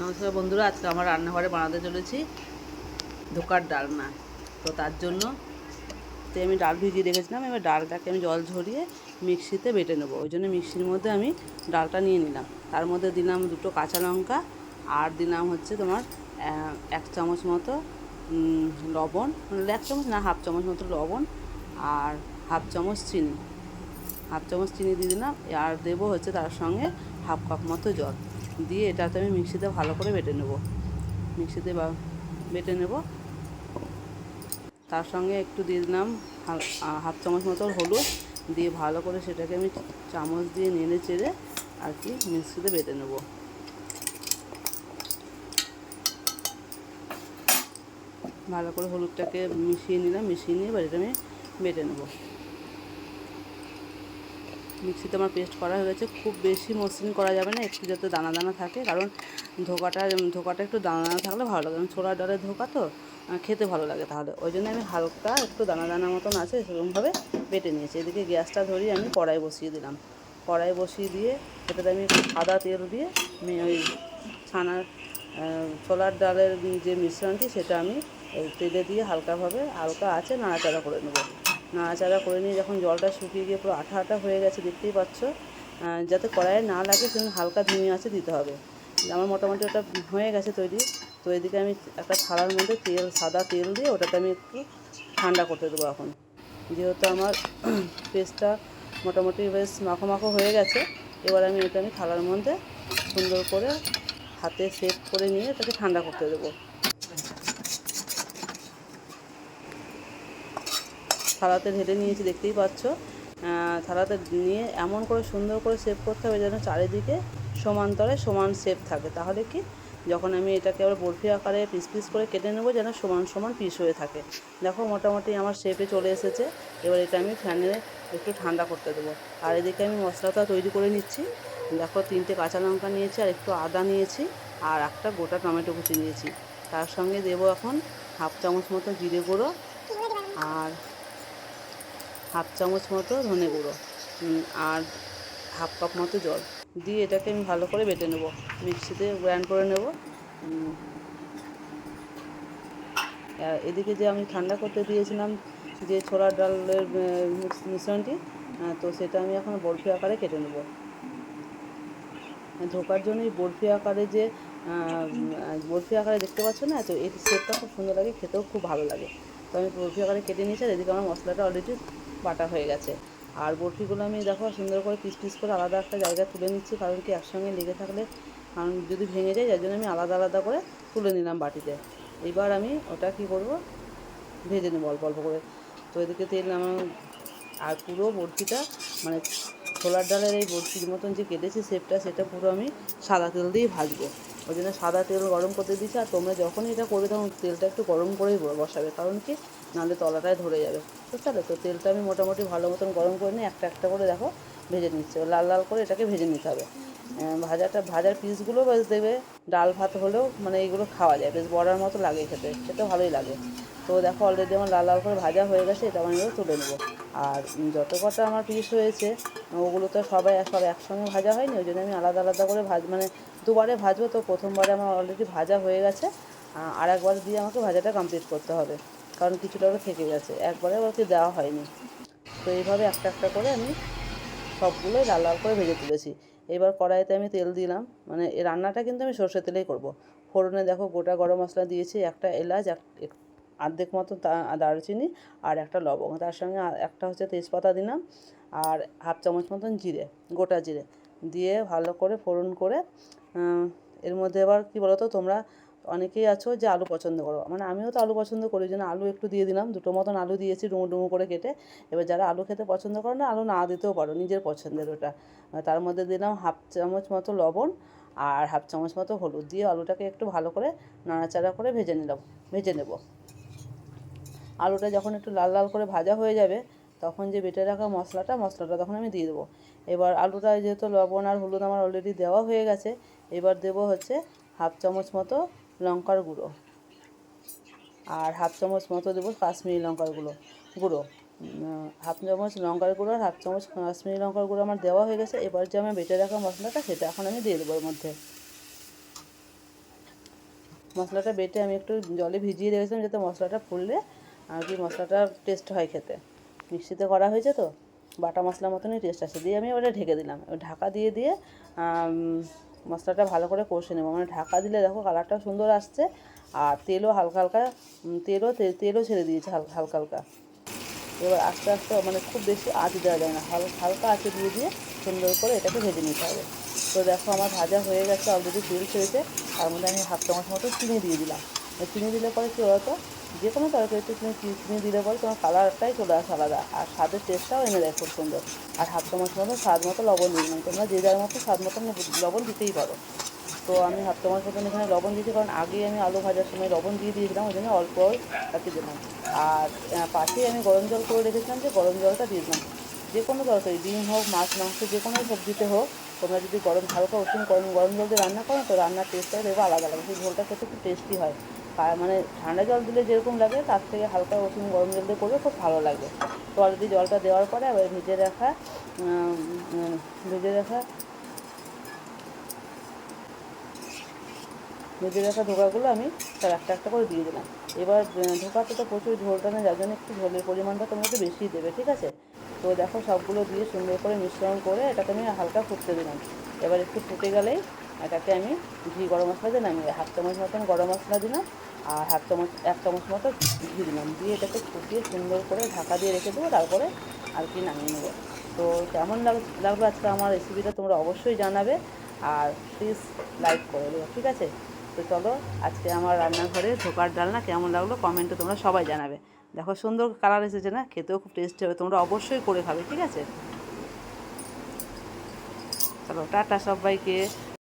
নমস্কার বন্ধুরা, আজকে আমার রান্নাঘরে বানাতে চলেছি ধোকার ডালনা। তো তার জন্য তো আমি ডাল ভিজিয়ে রেখেছিলাম, এবার ডালটাকে আমি জল ঝরিয়ে মিক্সিতে বেটে নেব। ওই জন্য মিক্সির মধ্যে আমি ডালটা নিয়ে নিলাম। তার মধ্যে দিলাম দুটো কাঁচা লঙ্কা আর দিলাম হচ্ছে তোমার এক চামচ মতো লবণ মানে এক চামচ না, হাফ চামচ মতো লবণ আর হাফ চামচ চিনি। হাফ চামচ চিনি দিয়ে দিলাম, আর দেবো হচ্ছে তার সঙ্গে হাফ কাপ মতো জল। দিয়ে এটাতে আমি মিক্সিতে ভালো করে বেটে নেব। মিক্সিতে বেটে নেব। তার সঙ্গে একটু দিয়ে দিলাম হাফ চামচ মতো হলুদ দিয়ে ভালো করে সেটাকে আমি চামচ দিয়ে নেড়ে চেড়ে আর কি মিক্সিতে বেটে নেব। ভালো করে হলুদটাকে মিশিয়ে নিলাম, মিশিয়ে নিয়ে এটা আমি বেটে নেব। মিক্সিতে আমার পেস্ট করা হয়ে গেছে। খুব বেশি মসৃণ করা যাবে না, একটু যাতে দানা দানা থাকে, কারণ ধোকাটা ধোকাটা একটু দানা দানা থাকলে ভালো লাগে। কারণ ছোলা ডালের ধোকা তো খেতে ভালো লাগে তাহলে। ওই জন্য আমি হালকা একটু দানা দানা মতন আছে, সেরকমভাবে বেটে নিয়েছি। এদিকে গ্যাসটা ধরিয়ে আমি কড়াই বসিয়ে দিলাম। কড়াই বসিয়ে দিয়ে এটাতে আমি সাদা তেল দিয়ে ওই ছানার ছোলার ডালের যে মিশ্রণটি, সেটা আমি তেলে দিয়ে হালকাভাবে, হালকা আছে, নাড়াচাড়া করে নেব। নাড়াচাড়া করে নিয়ে যখন জলটা শুকিয়ে গিয়ে পুরো আঠা আঠা হয়ে গেছে, দেখতেই পাচ্ছ যাতে কড়াইয়ে না লাগে সেজন্য হালকা ধিমি আছে দিতে হবে। আমার মোটামুটি ওটা হয়ে গেছে তৈরি। তো এদিকে আমি একটা থালার মধ্যে তেল, সাদা তেল দিয়ে ওটাতে আমি একটু ঠান্ডা করতে দেবো এখন। যেহেতু আমার পেস্টটা মোটামুটি বেশ মাখো মাখো হয়ে গেছে, এবার আমি এটা আমি থালার মধ্যে সুন্দর করে হাতে সেট করে নিয়ে এটাকে ঠান্ডা করতে দেবো। থালাতে ঢেলে নিয়েছি, দেখতেই পাচ্ছ। থালাতে নিয়ে এমন করে সুন্দর করে সেভ করতে হবে যেন চারিদিকে সমান্তরে সমান শেপ থাকে। তাহলে কি? যখন আমি এটাকে আবার বরফি আকারে পিস পিস করে কেটে নেব যেন সমান সমান পিস হয়ে থাকে। দেখো, মোটামুটি আমার শেপে চলে এসেছে। এবার এটা আমি ফ্যানে একটু ঠান্ডা করতে দেবো। আর এদিকে আমি মশলাটা তৈরি করে নিচ্ছি। দেখো, তিনটে কাঁচা লঙ্কা নিয়েছি আর একটু আদা নিয়েছি আর একটা গোটা টমেটো কুচি নিয়েছি। তার সঙ্গে দেবো এখন হাফ চামচ মতো জিরে গুঁড়ো আর হাফ চামচ মতো ধনে গুঁড়ো আর হাফ কাপ মতো জল। দিয়ে এটাকে আমি ভালো করে বেটে নেব। মিক্সিতে গ্রাইন্ড করে নেব। এদিকে যে আমি ঠান্ডা করতে দিয়েছিলাম যে ছোলার ডালের মিশ্রণটি তো সেটা আমি এখন বরফি আকারে কেটে নেব। ধোকার জন্য বরফি আকারে যে বরফি আকারে দেখতে পাচ্ছ না, তো এই শেপটা খুব সুন্দর লাগে, খেতেও খুব ভালো লাগে। তো আমি বরফি আকারে কেটে নিয়েছি, আর এদিকে আমার মশলাটা অলরেডি বাটা হয়ে গেছে। আর বরফিগুলো আমি দেখো সুন্দর করে পিস পিস করে আলাদা একটা জায়গায় তুলে নিচ্ছি, কারণ কি একসঙ্গে লেগে থাকলে কারণ যদি ভেঙে যায়, যার জন্য আমি আলাদা আলাদা করে তুলে নিলাম বাটিতে। এবার আমি ওটা কি করব? ভেজে নেব অল্প অল্প করে। তো এদিকে তেল আমার আর পুরো বরফিটা মানে ছোলার ডালের এই বরফির মতন যে কেটেছি শেপটা সেটা পুরো আমি সাদা তেল দিয়েই ভাজবো। ওই জন্য সাদা তেল গরম করতে দিচ্ছি আর তোমরা যখনই এটা করবে তখন তেলটা একটু গরম করেই বসাবে। কারণ কি? নাহলে তলাটায় ধরে যাবে। বুঝতে পারলে? তো তেলটা আমি মোটামুটি ভালো মতন গরম করে নিয়ে একটা একটা করে দেখো, ভেজে নিচ্ছে। লাল লাল করে এটাকে ভেজে নিতে হবে। ভাজাটা, ভাজার পিসগুলো বেশ দেবে। ডাল ভাত হলেও মানে এইগুলো খাওয়া যায়, বেশ বড়ার মতো লাগে খেতে খেতে ভালোই লাগে। তো দেখো অলরেডি আমার লাল লাল করে ভাজা হয়ে গেছে, এটা আমি তুলে নেব। আর যত কটা আমার পিস হয়েছে, ওগুলো তো সবাই সব একসঙ্গে ভাজা হয়নি, ওই জন্য আমি আলাদা আলাদা করে ভাজ মানে দুবারে ভাজবো তো, প্রথমবারে আমার অলরেডি ভাজা হয়ে গেছে। আর একবার দিয়ে আমাকে ভাজাটা কমপ্লিট করতে হবে, কারণ কিছুটা ওটা থেকে গেছে, একবারে ওকে দেওয়া হয়নি। তো এইভাবে একটা একটা করে আমি সবগুলোই লাল লাল করে ভেজে তুলেছি। এবার কড়াইতে আমি তেল দিলাম। মানে এই রান্নাটা কিন্তু আমি সর্ষে তেলেই করব। ফোড়নে দেখো গোটা গরম মশলা দিয়েছি, একটা এলাচ, এক আর্ধেক মতো দারুচিনি আর একটা লবঙ্গ। তার সঙ্গে একটা হচ্ছে তেজপাতা দিলাম আর হাফ চামচ মতন জিরে, গোটা জিরে। দিয়ে ভালো করে ফোড়ন করে এর মধ্যে এবার কি বলো তো তোমরা অনেকেই আছো যে আলু পছন্দ করো। মানে আমিও তো আলু পছন্দ করি জন্য আলু একটু দিয়ে দিলাম। দুটো মতন আলু দিয়েছি, ডুমো ডুমো করে কেটে। এবার যারা আলু খেতে পছন্দ করো না, আলু না দিতেও পারো, নিজের পছন্দের ওটা। তার মধ্যে দিলাম হাফ চামচ মতো লবণ আর হাফ চামচ মতো হলুদ। দিয়ে আলুটাকে একটু ভালো করে নাড়াচাড়া করে ভেজে নিলাম, ভেজে নেব। আলুটা যখন একটু লাল লাল করে ভাজা হয়ে যাবে, তখন যে বেটে রাখা মশলাটা মশলাটা তখন আমি দিয়ে দেবো। এবার আলুটা যেহেতু লবণ আর হলুদ আমার অলরেডি দেওয়া হয়ে গেছে, এবার দেবো হচ্ছে হাফ চামচ মতো লঙ্কার গুঁড়ো। আর হাফ চামচ মতো দেবো কাশ্মীরি লঙ্কার গুঁড়ো গুঁড়ো। হাফ চামচ লঙ্কার গুঁড়ো আর হাফ চামচ কাশ্মীরি লঙ্কার গুঁড়ো আমার দেওয়া হয়ে গেছে। এবার যে আমি বেটে রাখা মশলাটা, সেটা এখন আমি দিয়ে দেবো এর মধ্যে। মশলাটা বেটে আমি একটু জলে ভিজিয়ে রেখেছিলাম যাতে মশলাটা ফুললে আর কি মশলাটা টেস্ট হয় খেতে। মিক্সিতে করা হয়েছে তো, বাটা মশলার মতনই টেস্ট আসে। দিয়ে আমি ওটা ঢেকে দিলাম। ঢাকা দিয়ে দিয়ে মশলাটা ভালো করে কষে নেব। মানে ঢাকা দিলে দেখো কালারটা সুন্দর আসছে, আর তেলও হালকা হালকা তেলও তেলও ছেড়ে দিয়েছে হালকা হালকা হালকা। এবার আস্তে আস্তে মানে খুব বেশি আঁচ দেওয়া যায় না হালকা আঁচে দিয়ে দিয়ে সুন্দর করে এটাকে ভেজে নিতে হবে। তো দেখো আমার ভাজা হয়ে গেছে অলরেডি তেল ছেড়েছে, তার মধ্যে আমি হাফ চামচ মতো চিনি দিয়ে দিলাম। চিনি দিলে পরে কী বলতো? যে কোনো তরকারি তরকারিতে তুমি চিনি দিলে পরে তোমার কালারটাই চলে আসে আলাদা। আর স্বাদের টেস্টটাও এনে দেয় খুব সুন্দর। আর হাফ চামচ মতো স্বাদ মতো লবণ দিলাম তোমরা যে যার মতো স্বাদ মতো লবণ দিতেই পারো। তো আমি হাফ চামচ মতন এখানে লবণ দিয়েছি, কারণ আগে আমি আলু ভাজার সময় লবণ দিয়ে দিয়েছিলাম, ওই জন্য অল্প কি দিলাম। আর পাশেই আমি গরম জল করে রেখেছিলাম, যে গরম জলটা দিয়ে দিলাম। যে কোনো তরকারি, ডিম হোক, মাছ, মাংস, যে কোনো সবজিতে হোক, তোমরা যদি গরম, হালকা উষুম গরম গরম জল দিয়ে রান্না করো, তো রান্নার টেস্টটা দেবো আলাদা লাগে সেই ঝোলটা খেতে খুব টেস্টি হয়। মানে ঠান্ডা জল দিলে যেরকম লাগে তার থেকে হালকা উষুম গরম জল দিয়ে করবে খুব ভালো লাগে। তো অলরেডি জলটা দেওয়ার পরে এবার ভিজে রাখা উম, রাখা ভেজে রাখা ধোকাগুলো আমি তার একটা একটা করে দিয়ে দিলাম। এবার ধোকাতে তো প্রচুর ঝোলটা না যার জন্য একটু ঝোলের পরিমাণটা তোমরা একটু বেশি দেবে ঠিক আছে? তো দেখো সবগুলো দিয়ে সুন্দর করে মিশ্রণ করে এটাকে আমি হালকা ফুটতে দিলাম। এবার একটু ফুটে গেলেই এটাকে আমি ঘি গরম মশলা দিয়ে নামিয়ে হাফ চামচ মতন গরম মশলা দিলাম, আর হাফ চামচ, এক চামচ মতো ঘি দিলাম। দিয়ে এটাকে ফুটিয়ে সুন্দর করে ঢাকা দিয়ে রেখে দেবো, তারপরে আর কি নামিয়ে নেব। তো কেমন লাগ- লাগল আজকে আমার রেসিপিটা তোমরা অবশ্যই জানাবে, আর প্লিজ লাইক করে দেবো ঠিক আছে? তো চলো, আজকে আমার রান্নাঘরে ঢোকার ডালনা কেমন লাগল কমেন্টে তোমরা সবাই জানাবে। দেখো সুন্দর কালার এসেছে না? খেতেও খুব টেস্টি হবে, তোমরা অবশ্যই করে খাবে, ঠিক আছে? চলো, টাটা সবাইকে।